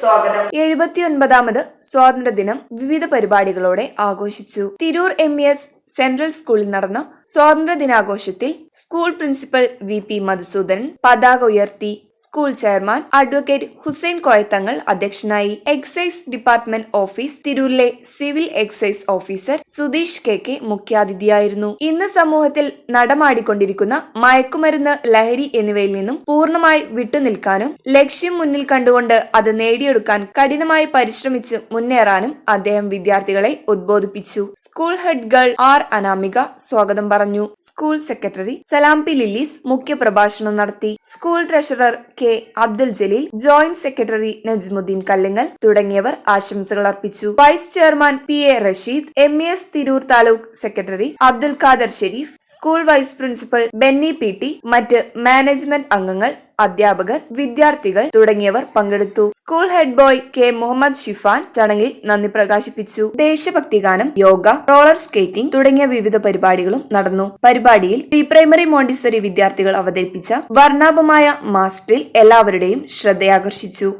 സ്വാഗതം. എഴുപത്തിയൊൻപതാമത് സ്വാതന്ത്ര്യദിനം വിവിധ പരിപാടികളോടെ ആഘോഷിച്ചു. തിരൂർ എം എസ് സെൻട്രൽ സ്കൂളിൽ നടന്ന സ്വാതന്ത്ര്യ ദിനാഘോഷത്തിൽ school principal V P Madhusoodanan പതാക ഉയർത്തി school chairman advocate Hussain Koyathangal അധ്യക്ഷനായി എക്സൈസ് ഡിപ്പാർട്ട്മെന്റ് ഓഫീസ് തിരൂരിലെ civil excise officer Sudheesh K K മുഖ്യാതിഥിയായിരുന്നു. ഇന്ന് സമൂഹത്തിൽ നടമാടിക്കൊണ്ടിരിക്കുന്ന മയക്കുമരുന്ന് ലഹരി എന്നിവയിൽ നിന്നും പൂർണമായി വിട്ടുനിൽക്കാനും ലക്ഷ്യം മുന്നിൽ കണ്ടുകൊണ്ട് അത് നേടിയെടുക്കാൻ കഠിനമായി പരിശ്രമിച്ച് മുന്നേറാനും അദ്ദേഹം വിദ്യാർത്ഥികളെ ഉദ്ബോധിപ്പിച്ചു. School head girl R Anamika സ്വാഗതം പറഞ്ഞു. School secretary Salam P Lillies മുഖ്യപ്രഭാഷണം നടത്തി. School treasurer K Abdul Jaleel joint secretary Najmuddeen Kallingal തുടങ്ങിയവർ ആശംസകൾ അർപ്പിച്ചു. Vice chairman P A Rasheed A S Tirur taluk secretary Abdul Khader Shareef school vice principal Benny P T മറ്റ് management അംഗങ്ങൾ അധ്യാപകർ വിദ്യാർത്ഥികൾ തുടങ്ങിയവർ പങ്കെടുത്തു. School head boy K Muhammad Shifan ചടങ്ങിൽ നന്ദി പ്രകാശിപ്പിച്ചു. ദേശഭക്തി ഗാനം യോഗ റോളർ സ്കേറ്റിംഗ് തുടങ്ങിയ വിവിധ പരിപാടികളും നടന്നു. പരിപാടിയിൽ പ്രീ പ്രൈമറി മോണ്ടിസറി വിദ്യാർത്ഥികൾ അവതരിപ്പിച്ച വർണാഭമായ മാസ്റ്ററിൽ എല്ലാവരുടെയും ശ്രദ്ധയാകർഷിച്ചു.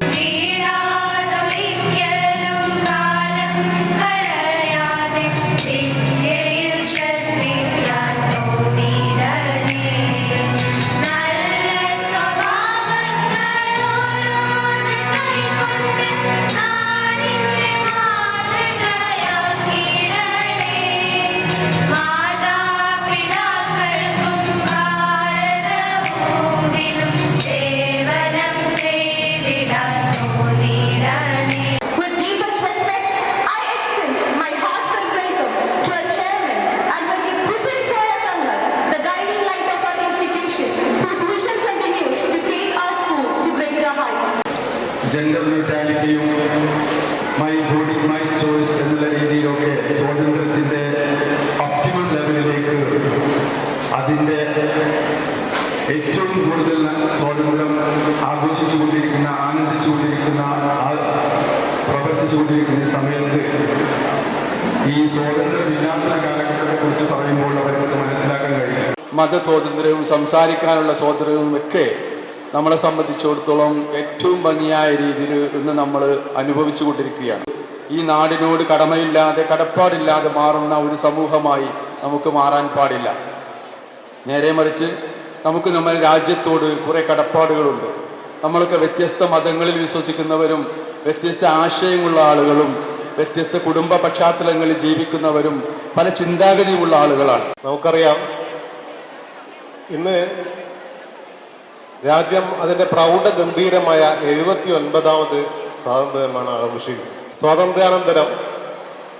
ഈ സ്വാതന്ത്ര്യമില്ലാത്ത കാലഘട്ടത്തെ കുറിച്ച് പറയുമ്പോൾ അവർക്ക് മനസ്സിലാക്കാൻ കഴിയില്ല. മതസ്വാതന്ത്ര്യവും സംസാരിക്കാനുള്ള സ്വാതന്ത്ര്യവും ഒക്കെ നമ്മളെ സംബന്ധിച്ചിടത്തോളം ഏറ്റവും ഭംഗിയായ രീതിയിൽ ഇന്ന് നമ്മൾ അനുഭവിച്ചു കൊണ്ടിരിക്കുകയാണ്. ഈ നാടിനോട് കടമയില്ലാതെ കടപ്പാടില്ലാതെ മാറുന്ന ഒരു സമൂഹമായി നമുക്ക് മാറാൻ പാടില്ല. നേരെ മറിച്ച് നമുക്ക് നമ്മുടെ രാജ്യത്തോട് കുറേ കടപ്പാടുകളുണ്ട്. നമ്മളൊക്കെ വ്യത്യസ്ത മതങ്ങളിൽ വിശ്വസിക്കുന്നവരും വ്യത്യസ്ത ആശയമുള്ള ആളുകളും വ്യത്യസ്ത കുടുംബ പശ്ചാത്തലങ്ങളിൽ ജീവിക്കുന്നവരും പല ചിന്താഗതിയുള്ള ആളുകളാണ്. നമുക്കറിയാം ഇന്ന് രാജ്യം അതിന്റെ പ്രൗഢ ഗംഭീരമായ എഴുപത്തി ഒൻപതാമത് സ്വാതന്ത്ര്യമാണ് ആഘോഷിക്കുന്നത്. സ്വാതന്ത്ര്യാനന്തരം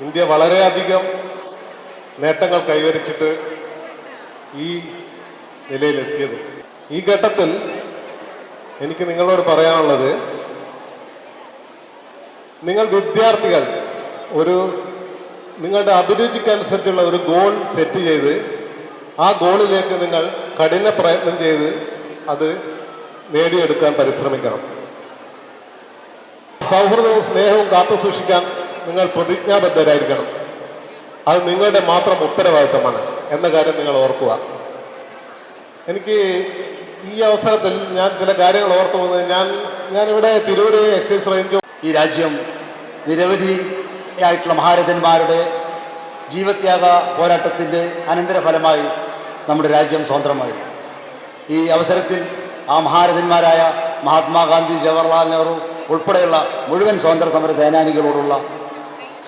ഇന്ത്യ വളരെയധികം നേട്ടങ്ങൾ കൈവരിച്ചിട്ട് ഈ നിലയിലെത്തിയത്. ഈ ഘട്ടത്തിൽ എനിക്ക് നിങ്ങളോട് പറയാനുള്ളത് നിങ്ങൾ വിദ്യാർത്ഥികൾ ഒരു നിങ്ങളുടെ അഭിരുചിക്കനുസരിച്ചുള്ള ഒരു ഗോൾ സെറ്റ് ചെയ്ത് ആ ഗോളിലേക്ക് നിങ്ങൾ കഠിന പ്രയത്നം ചെയ്ത് അത് നേടിയെടുക്കാൻ പരിശ്രമിക്കണം. സൗഹൃദവും സ്നേഹവും കാത്തു സൂക്ഷിക്കാൻ നിങ്ങൾ പ്രതിജ്ഞാബദ്ധരായിരിക്കണം. അത് നിങ്ങളുടെ മാത്രം ഉത്തരവാദിത്തമാണ് എന്ന കാര്യം നിങ്ങൾ ഓർക്കുക. എനിക്ക് ഈ അവസരത്തിൽ ഞാൻ ചില കാര്യങ്ങൾ ഓർത്തു പോകുന്നത് ഞാൻ ഞാനിവിടെ തിരൂര് എക്സൈസ് റേഞ്ചും ഈ രാജ്യം നിരവധിയായിട്ടുള്ള മഹാരഥന്മാരുടെ ജീവത്യാഗ പോരാട്ടത്തിന്റെ അനന്തരഫലമായി നമ്മുടെ രാജ്യം സ്വതന്ത്രമായി ഈ അവസരത്തിൽ ആ മഹാരഥന്മാരായ മഹാത്മാഗാന്ധി ജവഹർലാൽ നെഹ്റു ഉൾപ്പെടെയുള്ള മുഴുവൻ സ്വാതന്ത്ര്യ സമര സേനാനികളോടുള്ള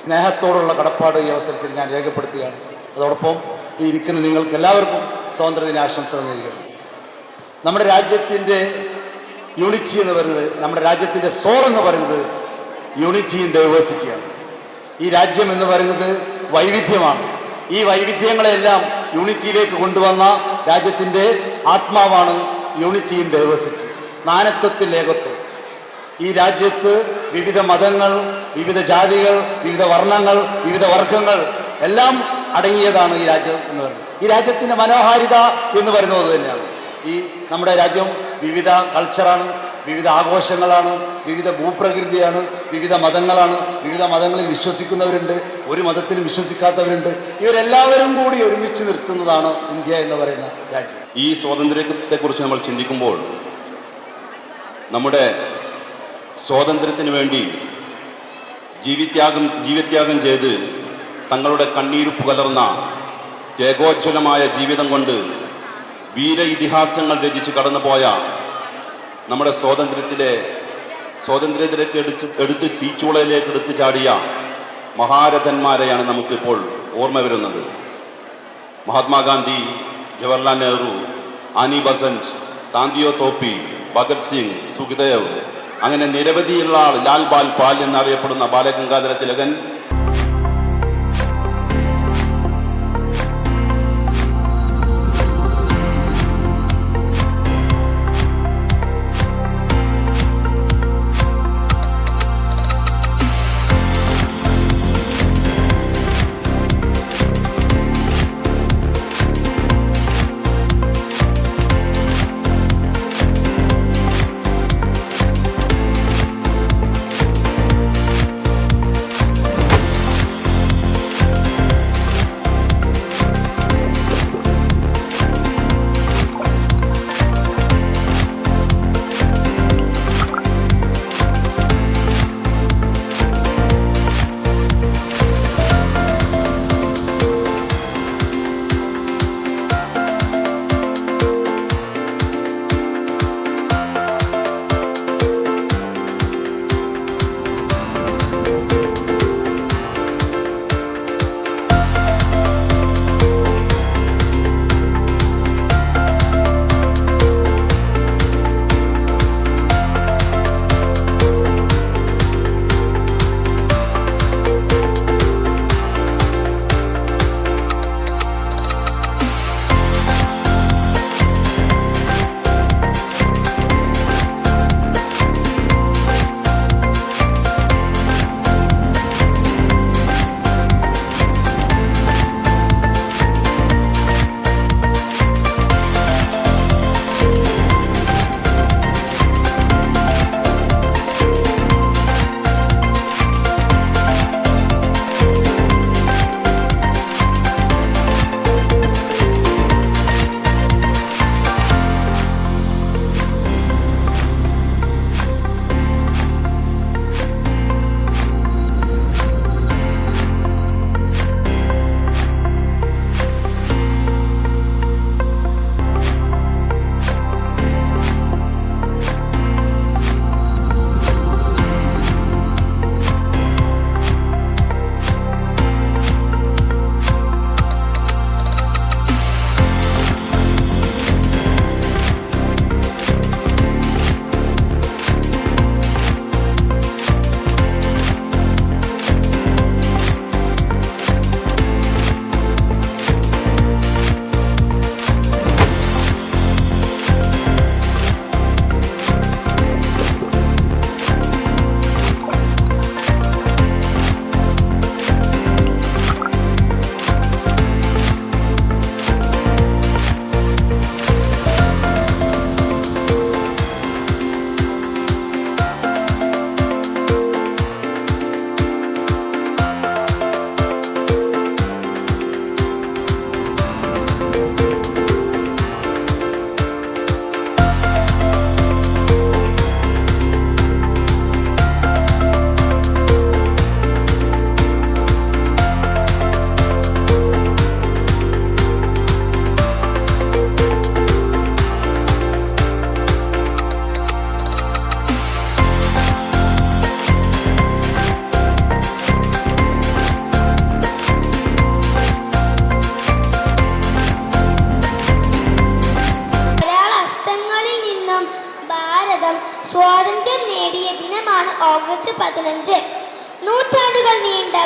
സ്നേഹത്തോടുള്ള കടപ്പാട് ഈ അവസരത്തിൽ ഞാൻ രേഖപ്പെടുത്തുകയാണ്. അതോടൊപ്പം ഈ ഇരിക്കുന്ന നിങ്ങൾക്ക് എല്ലാവർക്കും സ്വാതന്ത്ര്യദിന ആശംസകൾ നൽകുകയാണ് നമ്മുടെ രാജ്യത്തിന്റെ യൂണിറ്റി എന്ന് പറയുന്നത് നമ്മുടെ രാജ്യത്തിന്റെ സോൾ എന്ന് പറയുന്നത് യൂണിറ്റി ഇൻ ഡൈവേഴ്സിറ്റിയാണ് ഈ രാജ്യം എന്ന് പറയുന്നത് വൈവിധ്യമാണ്. ഈ വൈവിധ്യങ്ങളെല്ലാം യൂണിറ്റിയിലേക്ക് കൊണ്ടുവന്ന രാജ്യത്തിന്റെ ആത്മാവാണ് യൂണിറ്റി ഇൻ ഡൈവേഴ്സിറ്റി നാനത്വത്തിൽ ഏകത്വം. ഈ രാജ്യത്ത് വിവിധ മതങ്ങൾ വിവിധ ജാതികൾ വിവിധ വർണങ്ങൾ വിവിധ വർഗങ്ങൾ എല്ലാം അടങ്ങിയതാണ് ഈ രാജ്യം എന്ന് പറയുന്നത്. ഈ രാജ്യത്തിന്റെ മനോഹാരിത എന്ന് പറയുന്നത് തന്നെയാണ് ഈ നമ്മുടെ രാജ്യം വിവിധ കൾച്ചറാണ് വിവിധ ആഘോഷങ്ങളാണ് വിവിധ ഭൂപ്രകൃതിയാണ് വിവിധ മതങ്ങളാണ് വിവിധ മതങ്ങളിൽ വിശ്വസിക്കുന്നവരുണ്ട് ഒരു മതത്തിലും വിശ്വസിക്കാത്തവരുണ്ട്. ഇവരെല്ലാവരും കൂടി ഒരുമിച്ച് നിർത്തുന്നതാണ് ഇന്ത്യ എന്ന് പറയുന്ന രാജ്യം. ഈ സ്വാതന്ത്ര്യത്തെക്കുറിച്ച് നമ്മൾ ചിന്തിക്കുമ്പോൾ നമ്മുടെ സ്വാതന്ത്ര്യത്തിന് വേണ്ടി ജീവിത്യാഗം ജീവത്യാഗം ചെയ്ത് തങ്ങളുടെ കണ്ണീരുപ്പ് കലർന്ന ഏകോജ്വലമായ ജീവിതം കൊണ്ട് വീര ഇതിഹാസങ്ങൾ രചിച്ച് കടന്നുപോയ നമ്മുടെ സ്വാതന്ത്ര്യത്തിലെ സ്വാതന്ത്ര്യത്തിലേക്ക് എടുത്ത് എടുത്ത് തീച്ചൂളയിലേക്ക് എടുത്തു ചാടിയ മഹാരഥന്മാരെയാണ് നമുക്കിപ്പോൾ ഓർമ്മ വരുന്നത്. Mahatma Gandhi Jawaharlal Nehru Annie Besant Tantia Tope Bhagat Singh Sukhdev. അങ്ങനെ നിരവധിയുള്ള ആൾ ലാൽ ബാൽ പാൽ എന്നറിയപ്പെടുന്ന ബാലഗംഗാധര തിലകൻ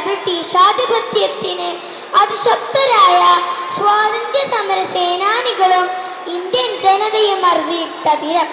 നീണ്ട ബ്രിട്ടീഷ് ആധിപത്യത്തിന് അതിശക്തരായ സ്വാതന്ത്ര്യ സമര സേനാനികളും ഇന്ത്യൻ ജനതയും ദിനം.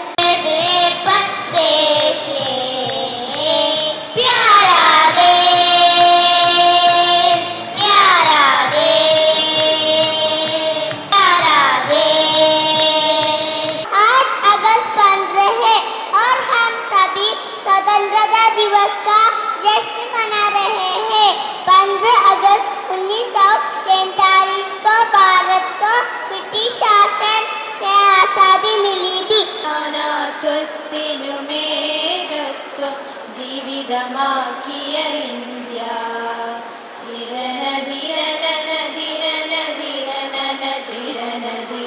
Yeah, yeah, yeah.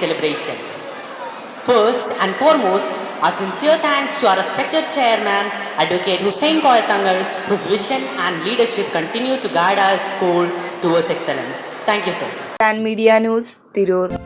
celebration. First and foremost, our sincere thanks to our respected chairman, Advocate Hussein Koyatangal, whose vision and leadership continue to guide our school towards excellence. Thank you, sir. Tan Media News, Tirur.